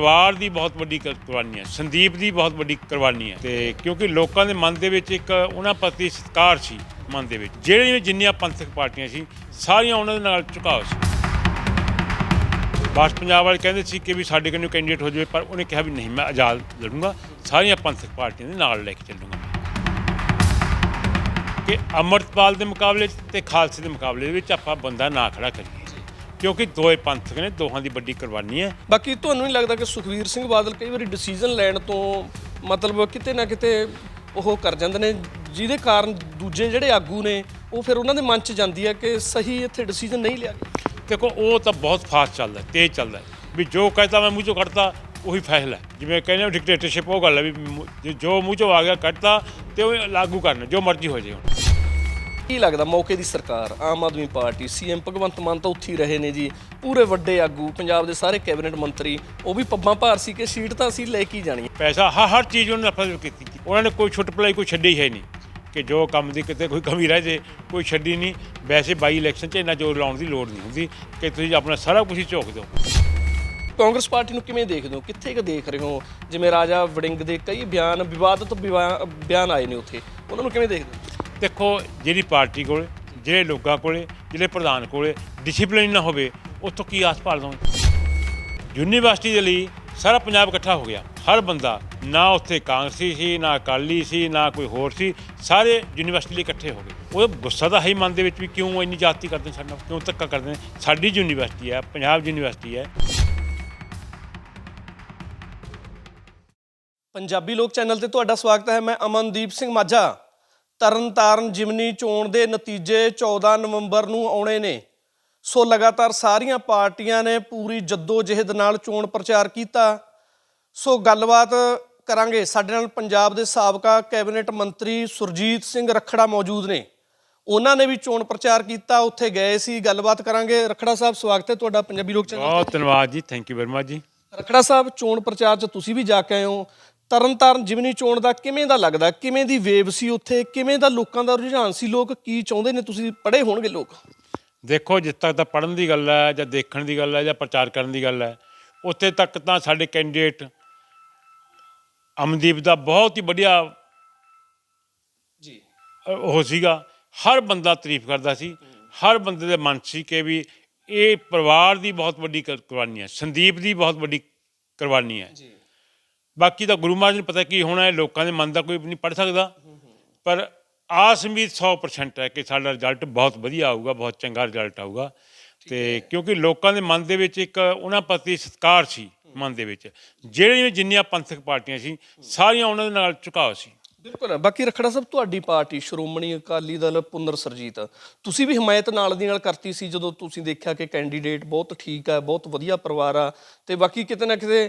ਪਰਿਵਾਰ ਦੀ ਬਹੁਤ ਵੱਡੀ ਕੁਰਬਾਨੀ ਹੈ, ਸੰਦੀਪ ਦੀ ਬਹੁਤ ਵੱਡੀ ਕੁਰਬਾਨੀ ਹੈ ਤੇ ਕਿਉਂਕਿ ਲੋਕਾਂ ਦੇ ਮਨ ਦੇ ਵਿੱਚ ਇੱਕ ਉਹਨਾਂ ਪ੍ਰਤੀ ਸਤਿਕਾਰ ਸੀ ਮਨ ਦੇ ਵਿੱਚ ਜਿਹੜੀਆਂ ਵੀ ਜਿੰਨੀਆਂ ਪੰਥਕ ਪਾਰਟੀਆਂ ਸੀ, ਸਾਰੀਆਂ ਉਹਨਾਂ ਦੇ ਨਾਲ ਝੁਕਾਅ ਸੀ। ਬਾਸ ਪੰਜਾਬ ਵਾਲੇ ਕਹਿੰਦੇ ਸੀ ਕਿ ਵੀ ਸਾਡੇ ਕੋਲ ਕੈਂਡੀਡੇਟ ਹੋ ਜਾਵੇ, ਪਰ ਉਹਨੇ ਕਿਹਾ ਵੀ ਨਹੀਂ, ਮੈਂ ਆਜ਼ਾਦ ਲੜੂੰਗਾ, ਸਾਰੀਆਂ ਪੰਥਕ ਪਾਰਟੀਆਂ ਦੇ ਨਾਲ ਲੈ ਕੇ ਚੱਲੂੰਗਾ ਕਿ ਅਮਰਤਪਾਲ ਦੇ ਮੁਕਾਬਲੇ 'ਚ ਤੇ ਖਾਲਸੇ ਦੇ ਮੁਕਾਬਲੇ ਵਿੱਚ ਆਪਾਂ ਬੰਦਾ ਨਾ ਖੜਾ ਕਰੀਏ। ਕਿਉਂਕਿ ਦੋਏ ਪੰਥਕ ਨੇ ਦੋਹਾਂ ਦੀ ਵੱਡੀ ਕੁਰਬਾਨੀ ਹੈ। ਬਾਕੀ ਤੁਹਾਨੂੰ ਨਹੀਂ ਲੱਗਦਾ ਕਿ ਸੁਖਵੀਰ ਸਿੰਘ ਬਾਦਲ ਕਈ ਵਾਰੀ ਡਿਸੀਜਨ ਲੈਣ ਤੋਂ ਮਤਲਬ ਕਿਤੇ ਨਾ ਕਿਤੇ ਉਹ ਕਰ ਜਾਂਦੇ ਨੇ ਜਿਹਦੇ ਕਾਰਨ ਦੂਜੇ ਜਿਹੜੇ ਆਗੂ ਨੇ ਉਹ ਫਿਰ ਉਹਨਾਂ ਦੇ ਮਨ 'ਚ ਜਾਂਦੀ ਹੈ ਕਿ ਸਹੀ ਇੱਥੇ ਡਿਸੀਜਨ ਨਹੀਂ ਲਿਆ ਗਿਆ। ਦੇਖੋ ਉਹ ਤਾਂ ਬਹੁਤ ਫਾਸਟ ਚੱਲਦਾ ਤੇਜ਼ ਚੱਲਦਾ ਵੀ ਜੋ ਕਹਿੰਦਾ ਮੈਂ ਮੂੰਹ ਚੋਂ ਕੱਢਤਾ ਉਹੀ ਫੈਸਲਾ ਹੈ। ਜਿਵੇਂ ਕਹਿੰਦੇ ਡਿਕਟੇਟਰਸ਼ਿਪ ਉਹ ਗੱਲ ਹੈ ਵੀ ਜੇ- ਮੂੰਹ ਚੋਂ ਆ ਗਿਆ ਕੱਢਤਾ ਤੇ ਉਹ ਲਾਗੂ ਕਰਨਾ ਜੋ ਮਰਜ਼ੀ ਹੋ ਜਾਏ ਹੁਣ। ਕੀ ਲੱਗਦਾ ਮੌਕੇ ਦੀ ਸਰਕਾਰ ਆਮ ਆਦਮੀ ਪਾਰਟੀ ਸੀਐਮ ਭਗਵੰਤ ਮਾਨ ਤਾਂ ਉੱਥੇ ਹੀ ਰਹੇ ਨੇ ਜੀ। ਪੂਰੇ ਵੱਡੇ ਆਗੂ ਪੰਜਾਬ ਦੇ ਸਾਰੇ ਕੈਬਨਿਟ ਮੰਤਰੀ ਉਹ ਵੀ ਪੱਬਾਂ ਭਾਰ ਸੀ ਕਿ ਸੀਟ ਤਾਂ ਅਸੀਂ ਲੈ ਕੇ ਹੀ ਜਾਣੀ ਹੈ। ਪੈਸਾ ਹਰ ਹਰ ਚੀਜ਼ ਉਹਨਾਂ ਨੇ ਫਸਲ ਕੀਤੀ ਉਹਨਾਂ ਨੇ ਕੋਈ ਛੁੱਟ ਪਲਾਈ ਕੋਈ ਛੱਡੀ ਹੈ ਨਹੀਂ ਕਿ ਜੋ ਕੰਮ ਦੀ ਕਿਤੇ ਕੋਈ ਕਮੀ ਰਹਿ ਜੇ ਕੋਈ ਛੱਡੀ ਨਹੀਂ। ਵੈਸੇ ਬਾਈ ਇਲੈਕਸ਼ਨ 'ਚ ਇੰਨਾ ਜ਼ੋਰ ਲਾਉਣ ਦੀ ਲੋੜ ਨਹੀਂ ਹੁੰਦੀ ਕਿ ਤੁਸੀਂ ਆਪਣਾ ਸਾਰਾ ਕੁਝ ਹੀ ਝੋਕ ਦਿਓ। ਕਾਂਗਰਸ ਪਾਰਟੀ ਨੂੰ ਕਿਵੇਂ ਦੇਖਦੇ ਹੋ? ਕਿੱਥੇ ਕੁ ਦੇਖ ਰਹੇ ਹੋ? ਜਿਵੇਂ ਰਾਜਾ ਵੜਿੰਗ ਦੇ ਕਈ ਬਿਆਨ ਵਿਵਾਦਤ ਬਿਵਾ- ਬਿਆਨ ਆਏ ਨੇ ਉੱਥੇ। ਉਹਨਾਂ ਨੂੰ ਕਿਵੇਂ ਦੇਖਦੇ ਹੋ? ਦੇਖੋ, ਜਿਹੜੀ ਪਾਰਟੀ ਕੋਲ, ਜਿਹੜੇ ਲੋਕਾਂ ਕੋਲੇ, ਜਿਹੜੇ ਪ੍ਰਧਾਨ ਕੋਲੇ ਡਿਸਪਲਿਨ ਨਾ ਹੋਵੇ, ਉੱਥੋਂ ਕੀ ਆਸ ਭਾਲ ਦੋ ਯੂਨੀਵਰਸਿਟੀ ਦੇ ਲਈ ਸਾਰਾ ਪੰਜਾਬ ਇਕੱਠਾ ਹੋ ਗਿਆ। ਹਰ ਬੰਦਾ, ਨਾ ਉੱਥੇ ਕਾਂਗਰਸੀ ਸੀ, ਨਾ ਅਕਾਲੀ ਸੀ, ਨਾ ਕੋਈ ਹੋਰ ਸੀ, ਸਾਰੇ ਯੂਨੀਵਰਸਿਟੀ ਲਈ ਇਕੱਠੇ ਹੋ ਗਏ। ਉਹ ਗੁੱਸਾ ਦਾ ਹੈ ਹੀ ਮਨ ਦੇ ਵਿੱਚ ਵੀ ਕਿਉਂ ਇੰਨੀ ਜਾਤੀ ਕਰਦੇ ਨੇ ਸਾਡੇ ਨਾਲ, ਕਿਉਂ ਧੱਕਾ ਕਰਦੇ ਨੇ? ਸਾਡੀ ਯੂਨੀਵਰਸਿਟੀ ਹੈ, ਪੰਜਾਬ ਯੂਨੀਵਰਸਿਟੀ ਹੈ। ਪੰਜਾਬੀ ਲੋਕ ਚੈਨਲ ਤੇ ਤੁਹਾਡਾ ਸਵਾਗਤ ਹੈ, ਮੈਂ ਅਮਨਦੀਪ ਸਿੰਘ ਮਾਝਾ। ਤਰਨਤਾਰਨ ਜਿਮਨੀ ਚੋਣ ਦੇ ਨਤੀਜੇ 14 ਨਵੰਬਰ ਨੂੰ ਆਉਣੇ ਨੇ। ਸੋ ਲਗਾਤਾਰ ਸਾਰੀਆਂ ਪਾਰਟੀਆਂ ਨੇ ਪੂਰੀ ਜਹਿਦ ਨਾਲ ਚੋਣ ਪ੍ਰਚਾਰ ਕੀਤਾ। ਸੋ ਗੱਲਬਾਤ ਕਰਾਂਗੇ। ਸਾਡੇ ਨਾਲ ਪੰਜਾਬ ਦੇ ਸਾਬਕਾ ਕੈਬਨਿਟ ਮੰਤਰੀ ਸੁਰਜੀਤ ਸਿੰਘ ਰਖੜਾ ਮੌਜੂਦ ਨੇ। ਉਹਨਾਂ ਨੇ ਵੀ ਚੋਣ ਪ੍ਰਚਾਰ ਕੀਤਾ ਉੱਥੇ ਗਏ ਸੀ ਗੱਲਬਾਤ ਕਰਾਂਗੇ। ਰਖੜਾ ਸਾਹਿਬ ਸਵਾਗਤ ਹੈ ਤੁਹਾਡਾ ਪੰਜਾਬੀ ਲੋਕ ਚੈਨਲ ਬਹੁਤ ਧੰਨਵਾਦ ਜੀ ਥੈਂਕ ਯੂ ਵੈਰੀ ਮਚ ਜੀ। ਰਖੜਾ ਸਾਹਿਬ ਚੋਣ ਪ੍ਰਚਾਰ 'ਚ ਤੁਸੀਂ ਵੀ ਜਾ ਕੇ ਆਏ ਹੋ। ਤਰਨਤਾਰਨ ਜਿਮਨੀ ਚੋਣ ਦਾ ਕਿਵੇਂ ਦਾ ਲੱਗਦਾ? ਕਿਵੇਂ ਦੀ ਵੇਵ ਸੀ ਉੱਥੇ? ਕਿਵੇਂ ਦਾ ਲੋਕਾਂ ਦਾ ਰੁਝਾਨ ਸੀ? ਲੋਕ ਕੀ ਚਾਹੁੰਦੇ ਨੇ? ਤੁਸੀਂ ਪੜ੍ਹੇ ਹੋਣਗੇ ਲੋਕ। ਦੇਖੋ ਜਿੱਥੇ ਤੱਕ ਤਾਂ ਪੜਨ ਦੀ ਗੱਲ ਹੈ ਜਾਂ ਦੇਖਣ ਦੀ ਗੱਲ ਹੈ ਜਾਂ ਪ੍ਰਚਾਰ ਕਰਨ ਦੀ ਗੱਲ ਹੈ ਉੱਥੇ ਤੱਕ ਤਾਂ ਸਾਡੇ ਕੈਂਡੀਡੇਟ ਅਮਨਦੀਪ ਦਾ ਬਹੁਤ ਹੀ ਵਧੀਆ ਜੀ। ਉਹ ਸੀਗਾ। ਹਰ ਬੰਦਾ ਤਾਰੀਫ ਕਰਦਾ ਸੀ। ਹਰ ਬੰਦੇ ਦੇ ਮਨ ਸੀ ਕਿ ਵੀ ਇਹ ਪਰਿਵਾਰ ਦੀ ਬਹੁਤ ਵੱਡੀ ਕੁਰ- ਕੁਰਬਾਨੀ ਹੈ। ਸੰਦੀਪ ਦੀ ਬਹੁਤ ਵੱਡੀ ਕੁਰਬਾਨੀ ਹੈ। ਜੀ। ਬਾਕੀ ਤਾਂ ਗੁਰੂ ਮਹਾਰਾਜ ਨੂੰ ਪਤਾ ਕੀ ਹੋਣਾ ਹੈ ਲੋਕਾਂ ਦੇ ਮਨ ਦਾ ਕੋਈ ਨਹੀਂ ਪੜ ਸਕਦਾ। ਪਰ ਆਸ ਉਮੀਦ 100% ਹੈ ਕਿ ਸਾਡਾ ਰਿਜ਼ਲਟ ਬਹੁਤ ਵਧੀਆ ਆਊਗਾ ਬਹੁਤ ਚੰਗਾ ਰਿਜ਼ਲਟ ਆਊਗਾ। ਤੇ ਕਿਉਂਕਿ ਲੋਕਾਂ ਦੇ ਮਨ ਦੇ ਵਿੱਚ ਇੱਕ ਉਹਨਾਂ ਪ੍ਰਤੀ ਸਤਿਕਾਰ ਸੀ ਮਨ ਦੇ ਵਿੱਚ। ਜਿਹੜੀਆਂ ਵੀ ਜਿੰਨੀਆਂ ਪੰਥਕ ਪਾਰਟੀਆਂ ਸੀ ਸਾਰੀਆਂ ਉਹਨਾਂ ਦੇ ਨਾਲ ਝੁਕਾਅ ਸੀ। ਬਿਲਕੁਲ। ਬਾਕੀ ਰਖੜਾ ਸਾਹਿਬ ਤੁਹਾਡੀ ਪਾਰਟੀ ਸ਼੍ਰੋਮਣੀ ਅਕਾਲੀ ਦਲ ਪੁੰਨਰ ਸਰਜੀਤ ਤੁਸੀਂ ਵੀ ਹਮਾਇਤ ਨਾਲ ਦੀ ਨਾਲ ਕਰਤੀ ਸੀ ਜਦੋਂ ਤੁਸੀਂ ਦੇਖਿਆ ਕਿ ਕੈਂਡੀਡੇਟ ਬਹੁਤ ਠੀਕ ਹੈ ਬਹੁਤ ਵਧੀਆ ਪਰਿਵਾਰ ਆ। ਤੇ ਬਾਕੀ ਕਿਤੇ ਨਾ ਕਿਤੇ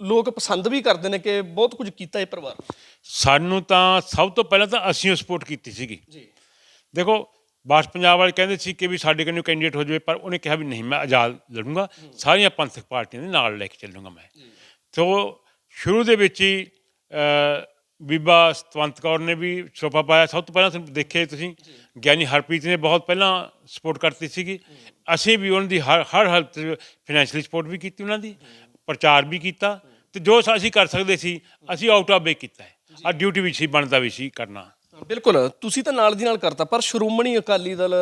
ਲੋਕ ਪਸੰਦ ਵੀ ਕਰਦੇ ਨੇ ਕਿ ਬਹੁਤ ਕੁਝ ਕੀਤਾ ਇਹ ਪਰਿਵਾਰ। ਸਾਨੂੰ ਤਾਂ ਸਭ ਤੋਂ ਪਹਿਲਾਂ ਤਾਂ ਅਸੀਂ ਸਪੋਰਟ ਕੀਤੀ ਸੀਗੀ। ਜੀ। ਦੇਖੋ ਬਾਸ ਪੰਜਾਬ ਵਾਲੇ ਕਹਿੰਦੇ ਸੀ ਕਿ ਵੀ ਸਾਡੇ ਕੋਲ ਕੈਂਡੀਡੇਟ ਹੋ ਜਾਵੇ ਪਰ ਉਹਨੇ ਕਿਹਾ ਵੀ ਨਹੀਂ ਮੈਂ ਆਜ਼ਾਦ ਲੜੂੰਗਾ। ਸਾਰੀਆਂ ਪੰਥਕ ਪਾਰਟੀਆਂ ਦੇ ਨਾਲ ਲੈ ਕੇ ਚੱਲੂੰਗਾ ਮੈਂ। ਤੋ ਸ਼ੁਰੂ ਦੇ ਵਿੱਚ ਹੀ ਬੀਬਾ ਸਤਵੰਤ ਕੌਰ ਨੇ ਵੀ ਸੋਪਾ ਪਾਇਆ। ਸਭ ਤੋਂ ਪਹਿਲਾਂ ਤੁਸੀਂ ਦੇਖੇ ਤੁਸੀਂ ਗਿਆਨੀ ਹਰਪ੍ਰੀਤ ਨੇ ਬਹੁਤ ਪਹਿਲਾਂ ਸਪੋਰਟ ਕਰਤੀ ਸੀਗੀ। ਅਸੀਂ ਵੀ ਉਹਨਾਂ ਦੀ ਹਰ ਹਰ ਹਾਲਤ ਫਾਈਨੈਂਸ਼ੀਅਲੀ ਸਪੋਰਟ ਵੀ ਕੀਤੀ ਉਹਨਾਂ ਦੀ ਪ੍ਰਚਾਰ ਵੀ ਕੀਤਾ। ਤੇ ਜੋ ਅਸੀਂ ਕਰ ਸਕਦੇ ਸੀ ਅਸੀਂ ਆਊਟ ਆਫ ਵੇ ਕੀਤਾ ਹੈ। ਆ ਡਿਊਟੀ ਵੀ ਸੀ ਬਣਦਾ ਵੀ ਸੀ ਕਰਨਾ। ਬਿਲਕੁਲ। ਤੁਸੀਂ ਤਾਂ ਨਾਲ ਦੀ ਨਾਲ ਕਰਤਾ ਪਰ ਸ਼੍ਰੋਮਣੀ ਅਕਾਲੀ ਦਲ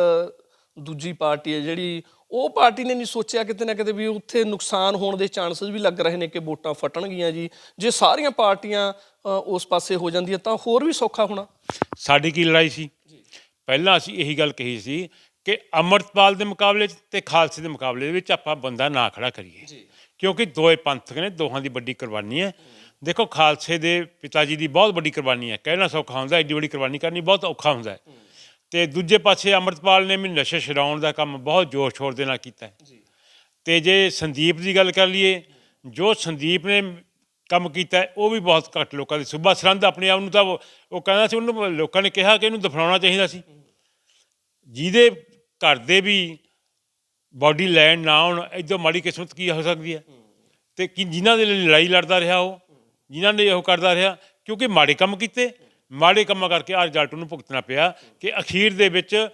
ਦੂਜੀ ਪਾਰਟੀ ਹੈ ਜਿਹੜੀ ਉਹ ਪਾਰਟੀ ਨੇ ਨਹੀਂ ਸੋਚਿਆ ਕਿਤੇ ਨਾ ਕਿਤੇ ਵੀ ਉੱਥੇ ਨੁਕਸਾਨ ਹੋਣ ਦੇ ਚਾਂਸਸ ਵੀ ਲੱਗ ਰਹੇ ਨੇ ਕਿ ਵੋਟਾਂ ਫਟਣਗੀਆਂ ਜੀ। ਜੇ ਸਾਰੀਆਂ ਪਾਰਟੀਆਂ ਉਸ ਪਾਸੇ ਹੋ ਜਾਂਦੀਆਂ ਤਾਂ ਹੋਰ ਵੀ ਸੌਖਾ ਹੋਣਾ। ਸਾਡੀ ਕੀ ਲੜਾਈ ਸੀ? ਪਹਿਲਾਂ ਅਸੀਂ ਇਹੀ ਗੱਲ ਕਹੀ ਸੀ ਕਿ ਅਮਰਤਪਾਲ ਦੇ ਮੁਕਾਬਲੇ ਤੇ ਖਾਲਸੇ ਦੇ ਮੁਕਾਬਲੇ ਦੇ ਵਿੱਚ ਆਪਾਂ ਬੰਦਾ ਨਾ ਖੜਾ ਕਰੀਏ। ਕਿਉਂਕਿ ਦੋਏ ਪੰਥਕ ਨੇ ਦੋਹਾਂ ਦੀ ਵੱਡੀ ਕੁਰਬਾਨੀ ਹੈ। ਦੇਖੋ ਖਾਲਸੇ ਦੇ ਪਿਤਾ ਜੀ ਦੀ ਬਹੁਤ ਵੱਡੀ ਕੁਰਬਾਨੀ ਹੈ। ਕਹਿਣਾ ਸੌਖਾ ਹੁੰਦਾ ਐਡੀ ਵੱਡੀ ਕੁਰਬਾਨੀ ਕਰਨੀ ਬਹੁਤ ਔਖਾ ਹੁੰਦਾ ਹੈ। ਤੇ ਦੂਜੇ ਪਾਸੇ ਅਮਰਤਪਾਲ ਨੇ ਵੀ ਨਸ਼ੇ ਛਡਾਉਣ ਦਾ ਕੰਮ ਬਹੁਤ ਜੋਸ਼ ਸ਼ੋਰ ਦੇ ਨਾਲ ਕੀਤਾ ਹੈ। ਤੇ ਜੇ ਸੰਦੀਪ ਦੀ ਗੱਲ ਕਰ ਲਈਏ ਜੋ ਸੰਦੀਪ ਨੇ ਕੰਮ ਕੀਤਾ ਉਹ ਵੀ ਬਹੁਤ ਘੱਟ ਲੋਕਾਂ ਦੀ ਸੁਭਾ ਸਰੰਦ ਆਪਣੇ ਆਪ ਨੂੰ ਤਾਂ ਉਹ ਕਹਿੰਦਾ ਸੀ ਉਹਨੂੰ ਲੋਕਾਂ ਨੇ ਕਿਹਾ ਕਿ ਇਹਨੂੰ ਦਫਨਾਉਣਾ ਚਾਹੀਦਾ ਸੀ। ਜਿਹਦੇ ਘਰ ਦੇ ਵੀ ਬਾਡੀ ਲੈਣ ਨਾ ਆਉਣ ਇਦੋਂ ਮਾੜੀ ਕਿਸਮਤ ਕੀ ਹੋ ਸਕਦੀ ਹੈ? ਤੇ ਕਿ ਜਿਨ੍ਹਾਂ ਦੇ ਲਈ ਲੜਾਈ ਲੜਦਾ ਰਿਹਾ ਉਹ, ਜਿਨ੍ਹਾਂ ਨੇ ਉਹ ਕਰਦਾ ਰਿਹਾ, ਕਿਉਂਕਿ ਮਾੜੇ ਕੰਮ ਕੀਤੇ, ਮਾੜੇ ਕੰਮਾਂ ਕਰਕੇ ਆ ਰਿਜ਼ਲਟ ਨੂੰ ਭੁਗਤਣਾ ਪਿਆ ਕਿ ਅਖੀਰ ਦੇ ਵਿੱਚ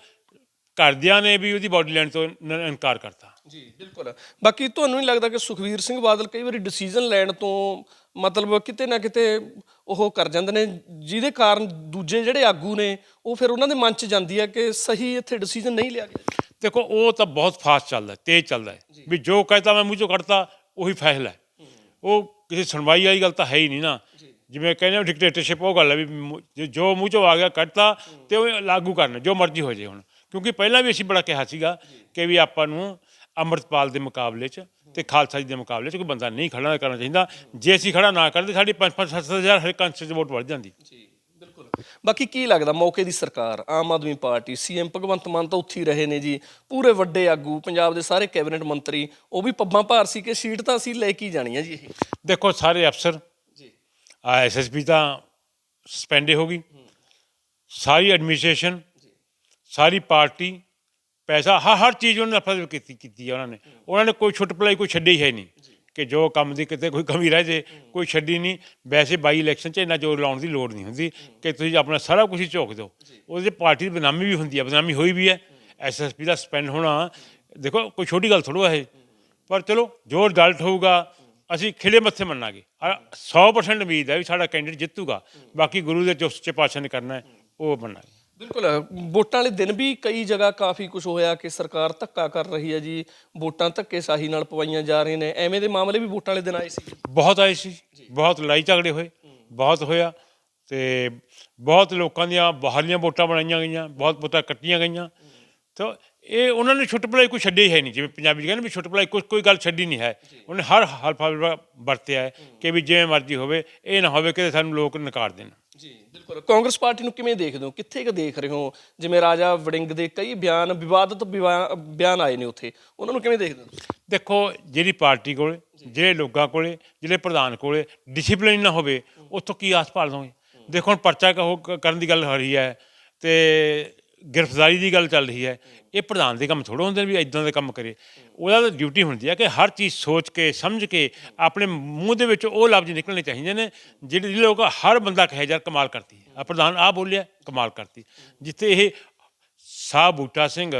ਘਰਦਿਆਂ ਨੇ ਵੀ ਉਹਦੀ ਬਾਡੀ ਲੈਣ ਤੋਂ ਨ- ਇਨਕਾਰ ਕਰਤਾ। ਜੀ, ਬਿਲਕੁਲ। ਬਾਕੀ ਤੁਹਾਨੂੰ ਨਹੀਂ ਲੱਗਦਾ ਕਿ ਸੁਖਵੀਰ ਸਿੰਘ ਬਾਦਲ ਕਈ ਵਾਰੀ ਡਿਸੀਜਨ ਲੈਣ ਤੋਂ ਮਤਲਬ ਕਿਤੇ ਨਾ ਕਿਤੇ ਉਹ ਕਰ ਜਾਂਦੇ ਨੇ, ਜਿਹਦੇ ਕਾਰਨ ਦੂਜੇ ਜਿਹੜੇ ਆਗੂ ਨੇ, ਉਹ ਫਿਰ ਉਹਨਾਂ ਦੇ ਮਨ 'ਚ ਜਾਂਦੀ ਹੈ ਕਿ ਸਹੀ ਇੱਥੇ ਡਿਸੀਜਨ ਨਹੀਂ ਲਿਆ ਗਿਆ। ਦੇਖੋ ਉਹ ਤਾਂ ਬਹੁਤ ਫਾਸਟ ਚੱਲਦਾ ਤੇਜ਼ ਚੱਲਦਾ ਵੀ ਜੋ ਕਹਤਾ ਮੈਂ ਮੂੰਹ ਚੋਂ ਕੱਢਤਾ ਉਹੀ ਫੈਸਲਾ ਹੈ। ਉਹ ਕਿਸੇ ਸੁਣਵਾਈ ਵਾਲੀ ਗੱਲ ਤਾਂ ਹੈ ਹੀ ਨਹੀਂ ਨਾ। ਜਿਵੇਂ ਕਹਿੰਦੇ ਆ ਡਿਕਟੇਟਰਸ਼ਿਪ ਉਹ ਗੱਲ ਹੈ ਵੀ ਜੋ- ਮੂੰਹ ਚੋਂ ਆ ਗਿਆ ਕੱਢਤਾ ਤੇ ਉਹ ਲਾਗੂ ਕਰਨਾ ਜੋ ਮਰਜ਼ੀ ਹੋ ਜੇ ਹੁਣ। ਕਿਉਂਕਿ ਪਹਿਲਾਂ ਵੀ ਅਸੀਂ ਬੜਾ ਕਿਹਾ ਸੀਗਾ ਕਿ ਵੀ ਆਪਾਂ ਨੂੰ ਅੰਮ੍ਰਿਤਪਾਲ ਦੇ ਮੁਕਾਬਲੇ 'ਚ ਤੇ ਖਾਲਸਾ ਜੀ ਦੇ ਮੁਕਾਬਲੇ 'ਚ ਕੋਈ ਬੰਦਾ ਨਹੀਂ ਖੜਾ ਕਰਨਾ ਚਾਹੀਦਾ। ਜੇ ਅਸੀਂ ਖੜਾ ਨਾ ਕਰਦੇ ਸਾਡੀ 5-5 ਹਜ਼ਾਰ ਹਰ ਕਾਂਸਟੀਚੂਐਂਟ ਵੋਟ ਵੱਧ ਜਾਂਦੀ। ਜੀ। ਬਾਕੀ ਕੀ ਲੱਗਦਾ ਮੌਕੇ ਦੀ ਸਰਕਾਰ ਆਮ ਆਦਮੀ ਪਾਰਟੀ ਸੀਐਮ ਭਗਵੰਤ ਮਾਨ ਤਾਂ ਉੱਥੇ ਹੀ ਰਹੇ ਨੇ ਜੀ। ਪੂਰੇ ਵੱਡੇ ਆਗੂ ਪੰਜਾਬ ਦੇ ਸਾਰੇ ਕੈਬਨਿਟ ਮੰਤਰੀ ਉਹ ਵੀ ਪੱਬਾਂ ਭਾਰ ਸੀ ਕਿ ਸੀਟ ਤਾਂ ਅਸੀਂ ਲੈ ਕੇ ਹੀ ਜਾਣੀ ਹੈ ਜੀ ਇਹ। ਦੇਖੋ ਸਾਰੇ ਅਫਸਰ ਜੀ। ਆ ਐਸਐਸਪੀ ਤਾਂ ਸਸਪੈਂਡੇ ਹੋ ਗਈ। ਸਾਰੀ ਐਡਮਿਨਿਸਟ੍ਰੇਸ਼ਨ ਸਾਰੀ ਪਾਰਟੀ ਪੈਸਾ ਹਰ ਹਰ ਚੀਜ਼ ਉਹਨਾਂ ਨੇ ਫਸਲ ਕੀਤੀ ਕੀਤੀ ਹੈ ਉਹਨਾਂ ਨੇ। ਉਹਨਾਂ ਨੇ ਕੋਈ ਛੁੱਟ ਪਲਾਈ ਕੋਈ ਛੱਡੀ ਹੈ ਨਹੀਂ। ਕਿ ਜੋ ਕੰਮ ਦੀ ਕਿਤੇ ਕੋਈ ਕਮੀ ਰਹਿ ਜੇ ਕੋਈ ਛੱਡੀ ਨਹੀਂ। ਵੈਸੇ ਬਾਈ ਇਲੈਕਸ਼ਨ 'ਚ ਇੰਨਾ ਜ਼ੋਰ ਲਾਉਣ ਦੀ ਲੋੜ ਨਹੀਂ ਹੁੰਦੀ ਕਿ ਤੁਸੀਂ ਆਪਣਾ ਸਾਰਾ ਕੁਝ ਹੀ ਝੋਕ ਦਿਓ। ਉਹਦੇ 'ਚ ਪਾਰਟੀ ਦੀ ਬਦਨਾਮੀ ਵੀ ਹੁੰਦੀ ਹੈ ਬਦਨਾਮੀ ਹੋਈ ਵੀ ਹੈ। ਐਸਐਸਪੀ ਦਾ ਸਪੈਂਡ ਹੋਣਾ ਦੇਖੋ ਕੋਈ ਛੋਟੀ ਗੱਲ ਥੋੜ੍ਹਾ ਹੈ ਪਰ ਚਲੋ ਜੋ ਰਿਜ਼ਲਟ ਹੋਊਗਾ ਅਸੀਂ ਖਿਲੇ ਮੱਥੇ ਮੰਨਾਂਗੇ। ਔਰ 100% ਉਮੀਦ ਹੈ ਵੀ ਸਾਡਾ ਕੈਂਡੀਡੇਟ ਜਿੱਤੂਗਾ। ਬਾਕੀ ਗੁਰੂ ਦੇ ਸੱਚੇ ਪਾਤਸ਼ਾਹ ਨੇ ਕਰਨਾ ਹੈ ਉਹ ਮੰਨਾਂਗੇ। ਬਿਲਕੁਲ ਵੋਟਾਂ ਵਾਲੇ ਦਿਨ ਵੀ ਕਈ ਜਗ੍ਹਾ ਕਾਫੀ ਕੁਝ ਹੋਇਆ ਕਿ ਸਰਕਾਰ ਧੱਕਾ ਕਰ ਰਹੀ ਹੈ ਜੀ ਵੋਟਾਂ ਧੱਕੇ ਸਾਹੀ ਨਾਲ ਪਵਾਈਆਂ ਜਾ ਰਹੀਆਂ ਨੇ। ਐਵੇਂ ਦੇ ਮਾਮਲੇ ਵੀ ਵੋਟਾਂ ਵਾਲੇ ਦਿਨ ਆਏ ਸੀ? ਬਹੁਤ ਆਏ ਸੀ। ਬਹੁਤ ਲੜਾਈ ਝਗੜੇ ਹੋਏ। ਬਹੁਤ ਹੋਇਆ ਤੇ ਬਹੁਤ ਲੋਕਾਂ ਦੀਆਂ ਬਾਹਰਲੀਆਂ ਵੋਟਾਂ ਬਣਾਈਆਂ ਗਈਆਂ ਬਹੁਤ ਵੋਟਾਂ ਕੱਟੀਆਂ ਗਈਆਂ। ਤਾਂ ਇਹ ਉਹਨਾਂ ਨੇ ਛੁੱਟ ਭਲਾਈ ਕੋਈ ਛੱਡੀ ਹੈ ਨਹੀਂ। ਜਿਵੇਂ ਪੰਜਾਬੀ ਕਹਿੰਦੇ ਵੀ ਛੁੱਟ ਭਲਾਈ ਕੋਈ ਕੋਈ ਗੱਲ ਛੱਡੀ ਨਹੀਂ ਹੈ। ਉਹਨੇ ਹਰ ਹਲਫਾ ਵਰਤਿਆ ਹੈ ਕਿ ਵੀ ਜਿਵੇਂ ਮਰਜ਼ੀ ਹੋਵੇ ਇਹ ਨਾ ਹੋਵੇ ਕਿ ਸਾਨੂੰ ਲੋਕ ਨਕਾਰ ਦੇਣ। ਜੀ ਬਿਲਕੁਲ। ਕਾਂਗਰਸ ਪਾਰਟੀ ਨੂੰ ਕਿਵੇਂ ਦੇਖਦੇ ਹੋ? ਕਿੱਥੇ ਕੁ ਦੇਖ ਰਹੇ ਹੋ? ਜਿਵੇਂ ਰਾਜਾ ਵੜਿੰਗ ਦੇ ਕਈ ਬਿਆਨ ਵਿਵਾਦਤ ਬਿਵਾ- ਬਿਆਨ ਆਏ ਨੇ ਉੱਥੇ। ਉਹਨਾਂ ਨੂੰ ਕਿਵੇਂ ਦੇਖਦੇ ਹੋ? ਦੇਖੋ ਜਿਹੜੀ ਪਾਰਟੀ ਕੋਲੇ ਜਿਹੜੇ ਲੋਕਾਂ ਕੋਲੇ ਜਿਹੜੇ ਪ੍ਰਧਾਨ ਕੋਲੇ ਡਿਸਪਲਿਨ ਨਾ ਹੋਵੇ ਉੱਥੋਂ ਕੀ ਆਸ ਭਾਲ ਦੋਗੇ ਦੇਖੋ ਹੁਣ ਪਰਚਾ ਕਹੋ ਕ- ਕਰਨ ਦੀ ਗੱਲ ਹੋ ਰਹੀ ਹੈ ਤੇ ਗ੍ਰਿਫਤਾਰੀ ਦੀ ਗੱਲ ਚੱਲ ਰਹੀ ਹੈ। ਇਹ ਪ੍ਰਧਾਨ ਦੇ ਕੰਮ ਥੋੜਾ ਹੁੰਦੇ ਨੇ ਵੀ ਇਦਾਂ ਦੇ ਕੰਮ ਕਰੇ। ਉਹਦਾ ਤਾਂ ਡਿਊਟੀ ਹੁੰਦੀ ਹੈ ਕਿ ਹਰ ਚੀਜ਼ ਸੋਚ ਕੇ, ਸਮਝ ਕੇ ਆਪਣੇ ਮੂੰਹ ਦੇ ਵਿੱਚ ਉਹ ਲਫ਼ਜ਼ ਨਿਕਲਣੇ ਚਾਹੀਦੇ ਨੇ ਜਿਹੜੇ ਲੋਕ ਹਰ ਬੰਦਾ ਕਹੇ ਯਾਰ ਕਮਾਲ ਕਰਤੀ ਆ ਪ੍ਰਧਾਨ ਆ ਬੋਲਿਆ, ਕਮਾਲ ਕਰਤੀ। ਜਿੱਥੇ ਇਹ ਸਾਹ ਬੂਟਾ ਸਿੰਘ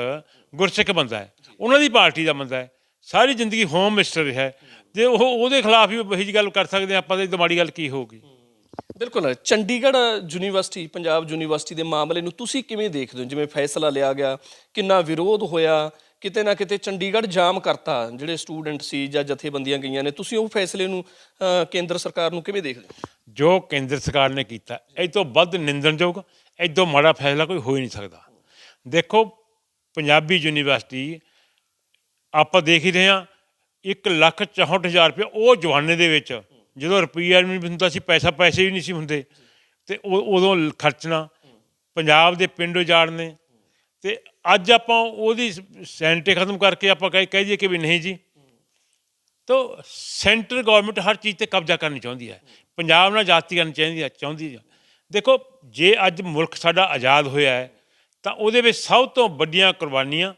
ਗੁਰਸਿੱਖ ਬੰਦਾ ਹੈ, ਉਹਨਾਂ ਦੀ ਪਾਰਟੀ ਦਾ ਬੰਦਾ ਹੈ, ਸਾਰੀ ਜ਼ਿੰਦਗੀ ਹੋਮ ਮਿਨਿਸਟਰ ਰਿਹਾ ਹੈ। ਜੇ ਉਹ ਉਹਦੇ ਖਿਲਾਫ ਹੀ ਇਹੀ ਜਿਹੀ ਗੱਲ ਕਰ ਸਕਦੇ ਹਾਂ ਆਪਾਂ ਤਾਂ ਇਹ ਮਾੜੀ ਗੱਲ ਕੀ ਹੋਊਗੀ। ਬਿਲਕੁਲ ਚੰਡੀਗੜ੍ਹ ਯੂਨੀਵਰਸਿਟੀ ਪੰਜਾਬ ਯੂਨੀਵਰਸਿਟੀ ਦੇ ਮਾਮਲੇ ਨੂੰ ਤੁਸੀਂ ਕਿਵੇਂ ਦੇਖਦੇ ਹੋ? ਜਿਵੇਂ ਫੈਸਲਾ ਲਿਆ ਗਿਆ ਕਿੰਨਾ ਵਿਰੋਧ ਹੋਇਆ ਕਿਤੇ ਨਾ ਕਿਤੇ ਚੰਡੀਗੜ੍ਹ ਜਾਮ ਕਰਤਾ ਜਿਹੜੇ ਸਟੂਡੈਂਟ ਸੀ ਜਾਂ ਜਥੇਬੰਦੀਆਂ ਗਈਆਂ ਨੇ ਤੁਸੀਂ ਉਹ ਫੈਸਲੇ ਨੂੰ ਅਹ, ਕੇਂਦਰ ਸਰਕਾਰ ਨੂੰ ਕਿਵੇਂ ਦੇਖਦੇ ਹੋ? ਜੋ ਕੇਂਦਰ ਸਰਕਾਰ ਨੇ ਕੀਤਾ ਇਹ ਤੋਂ ਵੱਧ ਨਿੰਦਣਯੋਗ ਇਹ ਤੋਂ ਮਾੜਾ ਫੈਸਲਾ ਕੋਈ ਹੋ ਹੀ ਨਹੀਂ ਸਕਦਾ। ਦੇਖੋ ਪੰਜਾਬੀ ਯੂਨੀਵਰਸਿਟੀ ਆਪਾਂ ਦੇਖ ਹੀ ਰਹੇ ਹਾਂ 1 ਲੱਖ 64 ਰੁਪਏ ਉਹ ਜਵਾਨੇ ਦੇ ਵਿੱਚ ਜਦੋਂ ਰੁਪਈਆ ਵੀ ਨਹੀਂ ਹੁੰਦਾ ਸੀ ਪੈਸਾ, ਪੈਸੇ ਵੀ ਨਹੀਂ ਸੀ ਹੁੰਦੇ। ਤੇ ਉਹ ਉਦੋਂ ਖਰਚਣਾ, ਪੰਜਾਬ ਦੇ ਪਿੰਡ ਉਜਾੜਨੇ। ਤੇ ਅੱਜ ਆਪਾਂ ਉਹਦੀ ਸੈਂਟੇ ਖਤਮ ਕਰਕੇ ਆਪਾਂ ਕਹਿ ਕਹਿ ਦਈਏ ਕਿ ਵੀ ਨਹੀਂ ਜੀ। ਤੋ ਸੈਂਟਰ ਗਵਰਨਮੈਂਟ ਹਰ ਚੀਜ਼ ਤੇ ਕਬਜ਼ਾ ਕਰਨੀ ਚਾਹੁੰਦੀ ਹੈ। ਪੰਜਾਬ ਨਾਲ ਜਾਤੀ ਕਰਨੀ ਚਾਹੀਦੀ ਹੈ, ਚਾਹੁੰਦੀ ਹੈ। ਦੇਖੋ, ਜੇ ਅੱਜ ਮੁਲਕ ਸਾਡਾ ਆਜ਼ਾਦ ਹੋਇਆ ਹੈ, ਤਾਂ ਉਹਦੇ ਵਿੱਚ ਸਭ ਤੋਂ ਵੱਡੀਆਂ ਕੁਰਬਾਨੀਆਂ,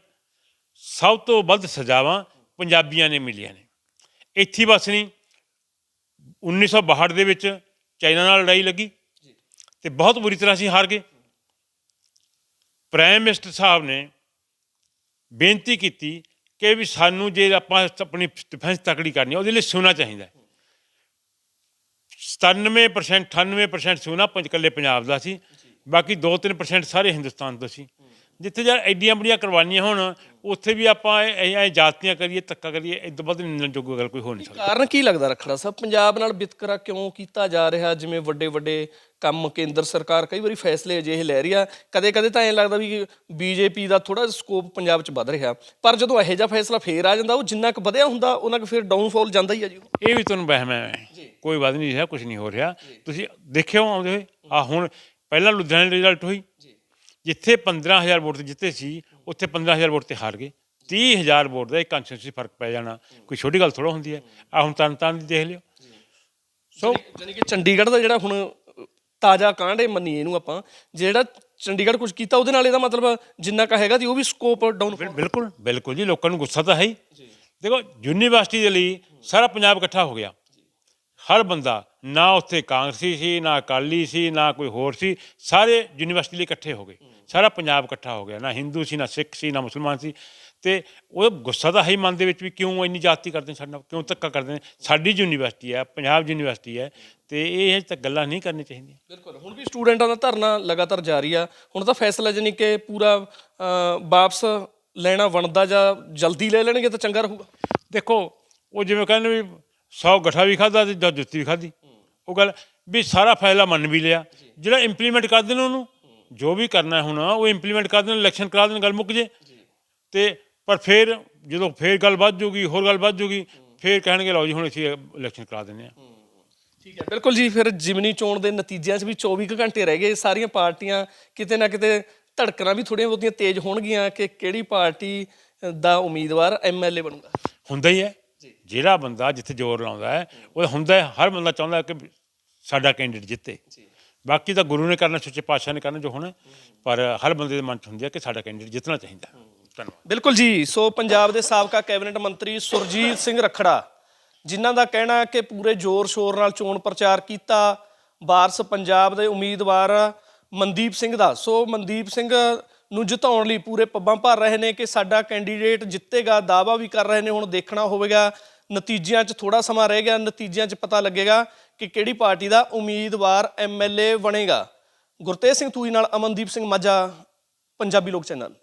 ਸਭ ਤੋਂ ਵੱਧ ਸਜ਼ਾਵਾਂ ਪੰਜਾਬੀਆਂ ਨੇ ਮਿਲੀਆਂ ਨੇ। ਇੱਥੇ ਬਸ ਨਹੀਂ 1962 ਦੇ ਵਿੱਚ ਚਾਈਨਾ ਨਾਲ ਲੜਾਈ ਲੱਗੀ ਤੇ ਬਹੁਤ ਬੁਰੀ ਤਰ੍ਹਾਂ ਅਸੀਂ ਹਾਰ ਗਏ। ਪ੍ਰਾਈਮ ਮਿਨਿਸਟਰ ਸਾਹਿਬ ਨੇ ਬੇਨਤੀ ਕੀਤੀ ਕਿ ਵੀ ਸਾਨੂੰ ਜੇ ਆਪਾਂ ਆਪਣੀ ਡਿਫੈਂਸ ਤਕੜੀ ਕਰਨੀ ਹੈ ਉਹਦੇ ਲਈ ਸੋਨਾ ਚਾਹੀਦਾ। ਹੈ 97% 98% ਸੋਨਾ ਪੰਜ ਇਕੱਲੇ ਪੰਜਾਬ ਦਾ ਸੀ। ਬਾਕੀ 2-3% ਸਾਰੇ ਹਿੰਦੁਸਤਾਨ ਤੋਂ ਸੀ। ਜਿੱਥੇ ਯਾਰ ਐਡੀਆਂ ਬੜੀਆਂ ਕੁਰਬਾਨੀਆਂ ਹੋਣ ਉੱਥੇ ਵੀ ਆਪਾਂ ਐ ਐ ਜਾਤੀਆਂ ਕਰੀਏ ਧੱਕਾ ਕਰੀਏ ਇਦੋਂ ਵੱਧ ਨਿੰਦਣਯੋਗ ਗੱਲ ਕੋਈ ਹੋ ਨਹੀਂ ਸਕਦੀ। ਕਾਰਨ ਕੀ ਲੱਗਦਾ ਰੱਖੜਾ ਸਾਹਿਬ ਪੰਜਾਬ ਨਾਲ ਵਿਤਕਰਾ ਕਿਉਂ ਕੀਤਾ ਜਾ ਰਿਹਾ? ਜਿਵੇਂ ਵੱਡੇ ਵੱਡੇ ਕੰਮ ਕੇਂਦਰ ਸਰਕਾਰ ਕਈ ਵਾਰੀ ਫੈਸਲੇ ਅਜਿਹੇ ਲੈ ਰਹੀ ਆ। ਕਦੇ ਕਦੇ ਤਾਂ ਐਂ ਲੱਗਦਾ ਵੀ ਬੀਜੇਪੀ ਦਾ ਥੋੜਾ ਸਕੋਪ ਪੰਜਾਬ 'ਚ ਵੱਧ ਰਿਹਾ। ਪਰ ਜਦੋਂ ਇਹੋ ਜਿਹਾ ਫੈਸਲਾ ਫੇਰ ਆ ਜਾਂਦਾ ਉਹ ਜਿੰਨਾ ਕੁ ਵਧਿਆ ਹੁੰਦਾ ਉਹਨਾਂ ਕੁ ਫਿਰ ਡਾਊਨਫਾਲ ਜਾਂਦਾ ਹੀ ਆ ਜੀ। ਇਹ ਵੀ ਤੁਹਾਨੂੰ ਵਹਿਮ ਹੈ। ਕੋਈ ਵੱਧ ਨਹੀਂ ਰਿਹਾ ਕੁਝ ਨਹੀਂ ਹੋ ਰਿਹਾ। ਤੁਸੀਂ ਦੇਖਿਓ ਆਉਂਦੇ ਹੋਏ? ਆ ਹੁਣ ਪਹਿਲਾਂ ਲੁਧਿਆਣੇ ਰਿਜ਼ਲਟ ਹੋਈ। ਜਿੱਥੇ 15000 ਵੋਟ ਤੇ ਜਿੱਤੇ ਸੀ ਉੱਥੇ 15000 ਵੋਟ ਤੇ ਹਾਰ ਗਏ। 30000 ਵੋਟ ਦਾ ਇੱਕ ਕੰਸੈਂਸੀ ਫ਼ਰਕ ਪੈ ਜਾਣਾ ਕੋਈ ਛੋਟੀ ਗੱਲ ਥੋੜਾ ਹੁੰਦੀ ਹੈ। ਆ ਹੁਣ ਤਰਨ ਤਾਰਨ ਦੀ ਦੇਖ ਲਿਓ। ਸੋ ਜਾਣੀ ਕਿ ਚੰਡੀਗੜ੍ਹ ਦਾ ਜਿਹੜਾ ਹੁਣ ਤਾਜ਼ਾ ਕਾਂਡੇ ਮੰਨੀਏ ਇਹਨੂੰ ਆਪਾਂ ਜਿਹੜਾ ਚੰਡੀਗੜ੍ਹ ਕੁਝ ਕੀਤਾ ਉਹਦੇ ਨਾਲ ਇਹਦਾ ਮਤਲਬ ਜਿੰਨਾ ਕਾ ਹੈਗਾ ਦੀ ਉਹ ਵੀ ਸਕੋਪ ਡਾਊਨ ਬਿਲ- ਬਿਲਕੁਲ ਬਿਲਕੁਲ ਜੀ ਲੋਕਾਂ ਨੂੰ ਗੁੱਸਾ ਤਾਂ ਹੈ ਹੀ। ਦੇਖੋ ਯੂਨੀਵਰਸਿਟੀ ਦੇ ਲਈ ਸਾਰਾ ਪੰਜਾਬ ਇਕੱਠਾ ਹੋ ਗਿਆ। ਹਰ ਬੰਦਾ ਨਾ ਉੱਥੇ ਕਾਂਗਰਸੀ ਸੀ ਨਾ ਅਕਾਲੀ ਸੀ ਨਾ ਕੋਈ ਹੋਰ ਸੀ ਸਾਰੇ ਯੂਨੀਵਰਸਿਟੀ ਲਈ ਇਕੱਠੇ ਹੋ ਗਏ। ਸਾਰਾ ਪੰਜਾਬ ਇਕੱਠਾ ਹੋ ਗਿਆ। ਨਾ ਹਿੰਦੂ ਸੀ ਨਾ ਸਿੱਖ ਸੀ ਨਾ ਮੁਸਲਮਾਨ ਸੀ। ਤੇ ਉਹ ਗੁੱਸਾ ਤਾਂ ਹੈ ਹੀ ਮਨ ਦੇ ਵਿੱਚ ਵੀ ਕਿਉਂ ਇੰਨੀ ਜਾਤੀ ਕਰਦੇ ਨੇ ਸਾਡੇ ਨਾਲ ਕਿਉਂ ਧੱਕਾ ਕਰਦੇ ਨੇ? ਸਾਡੀ ਯੂਨੀਵਰਸਿਟੀ ਹੈ ਪੰਜਾਬ ਯੂਨੀਵਰਸਿਟੀ ਹੈ ਤੇ ਇਹ ਤਾਂ ਗੱਲਾਂ ਨਹੀਂ ਕਰਨੀਆਂ ਚਾਹੀਦੀਆਂ। ਬਿਲਕੁਲ। ਹੁਣ ਵੀ ਸਟੂਡੈਂਟਾਂ ਦਾ ਧਰਨਾ ਲਗਾਤਾਰ ਜਾਰੀ ਆ। ਹੁਣ ਤਾਂ ਫੈਸਲਾ ਜਾਨੀ ਕਿ ਪੂਰਾ ਅ, ਵਾਪਸ ਲੈਣਾ ਬਣਦਾ ਜਾਂ ਜਲਦੀ ਲੈ ਲੈਣਗੇ ਤਾਂ ਚੰਗਾ ਰਹੂਗਾ। ਦੇਖੋ ਉਹ ਜਿਵੇਂ ਕਹਿੰਦੇ ਵੀ 100 ਗੱਠਾ ਵੀ ਖਾਦਾ ਤੇ ਜਾਂ ਜੁੱਤੀ ਵੀ ਖਾਦੀ ਉਹ ਗੱਲ ਵੀ ਸਾਰਾ ਫੈਸਲਾ ਮੰਨ ਵੀ ਲਿਆ। ਜਿਹੜਾ ਇੰਪਲੀਮੈਂਟ ਕਰ ਦੇਣ ਉਹਨੂੰ ਜੋ ਵੀ ਕਰਨਾ ਹੁਣ ਉਹ ਇੰਪਲੀਮੈਂਟ ਕਰ ਦੇਣ ਇਲੈਕਸ਼ਨ ਕਰਾ ਦੇਣ ਗੱਲ ਮੁੱਕ ਜੇ। ਤੇ ਪਰ ਫਿਰ ਜਦੋਂ ਫੇਰ ਗੱਲ ਵੱਧ ਜੂਗੀ ਹੋਰ ਗੱਲ ਵੱਧ ਜੂਗੀ ਫੇਰ ਕਹਿਣਗੇ ਲਓ ਜੀ ਹੁਣ ਅਸੀਂ ਇਲੈਕਸ਼ਨ ਕਰਾ ਦਿੰਦੇ ਆ ਠੀਕ ਹੈ ਬਿਲਕੁਲ ਜੀ ਫਿਰ ਜਿਮਨੀ ਚੋਣ ਦੇ ਨਤੀਜਿਆਂ 'ਚ ਵੀ 24 ਕੁ ਘੰਟੇ ਰਹਿ ਗਏ। ਸਾਰੀਆਂ ਪਾਰਟੀਆਂ ਕਿਤੇ ਨਾ ਕਿਤੇ ਧੜਕਣਾਂ ਵੀ ਥੋੜੀਆਂ ਬਹੁਤੀਆਂ ਤੇਜ਼ ਹੋਣਗੀਆਂ ਕਿ ਕਿਹੜੀ ਪਾਰਟੀ ਦਾ ਉਮੀਦਵਾਰ ਐਮਐਲਏ ਬਣੂਗਾ। ਹੁੰਦਾ ਹੀ ਹੈ। ਜਿਹੜਾ ਬੰਦਾ ਜਿੱਥੇ ਜ਼ੋਰ ਲਾਉਂਦਾ ਹੈ ਉਹ ਹੁੰਦਾ ਹੈ ਹਰ ਬੰਦਾ ਚਾਹੁੰਦਾ ਕਿ ਸਾਡਾ ਕੈਂਡੀਡੇਟ ਜਿੱਤੇ। ਬਾਕੀ ਤਾਂ ਗੁਰੂ ਨੇ ਕਰਨਾ ਸੱਚੇ ਪਾਤਸ਼ਾਹ ਨੇ ਕਰਨਾ ਜੋ ਹੋਣਾ ਪਰ ਹਰ ਬੰਦੇ ਦੇ ਮਨ 'ਚ ਹੁੰਦੀ ਹੈ ਕਿ ਸਾਡਾ ਕੈਂਡੀਡੇਟ ਜਿੱਤਣਾ ਚਾਹੀਦਾ। ਧੰਨਵਾਦ। ਬਿਲਕੁਲ ਜੀ। ਸੋ ਪੰਜਾਬ ਦੇ ਸਾਬਕਾ ਕੈਬਨਿਟ ਮੰਤਰੀ ਸੁਰਜੀਤ ਸਿੰਘ ਰਖੜਾ ਜਿਨ੍ਹਾਂ ਦਾ ਕਹਿਣਾ ਹੈ ਕਿ ਪੂਰੇ ਜ਼ੋਰ ਸ਼ੋਰ ਨਾਲ ਚੋਣ ਪ੍ਰਚਾਰ ਕੀਤਾ ਵਾਰਸ ਪੰਜਾਬ ਦੇ ਉਮੀਦਵਾਰ ਮਨਦੀਪ ਸਿੰਘ ਦਾ। ਸੋ ਮਨਦੀਪ ਸਿੰਘ ਨੂੰ ਜਿਤਾਉਣ ਲਈ ਪੂਰੇ ਪੱਬਾਂ ਭਰ ਰਹੇ ਨੇ ਕਿ ਸਾਡਾ ਕੈਂਡੀਡੇਟ ਜਿੱਤੇਗਾ ਦਾਵਾ ਵੀ ਕਰ ਰਹੇ ਨੇ, ਹੁਣ ਦੇਖਣਾ ਹੋਵੇਗਾ। ਨਤੀਜਿਆਂ 'ਚ ਥੋੜਾ ਸਮਾਂ ਰਹਿ ਗਿਆ, ਨਤੀਜਿਆਂ 'ਚ ਪਤਾ ਲੱਗੇਗਾ ਕਿ ਕਿਹੜੀ ਪਾਰਟੀ ਦਾ ਉਮੀਦਵਾਰ ਐਮਐਲਏ ਬਣੇਗਾ। ਗੁਰਤੇਜ ਸਿੰਘ ਤੂਈ ਨਾਲ ਅਮਨਦੀਪ ਸਿੰਘ ਮਾਝਾ, ਪੰਜਾਬੀ ਲੋਕ ਚੈਨਲ।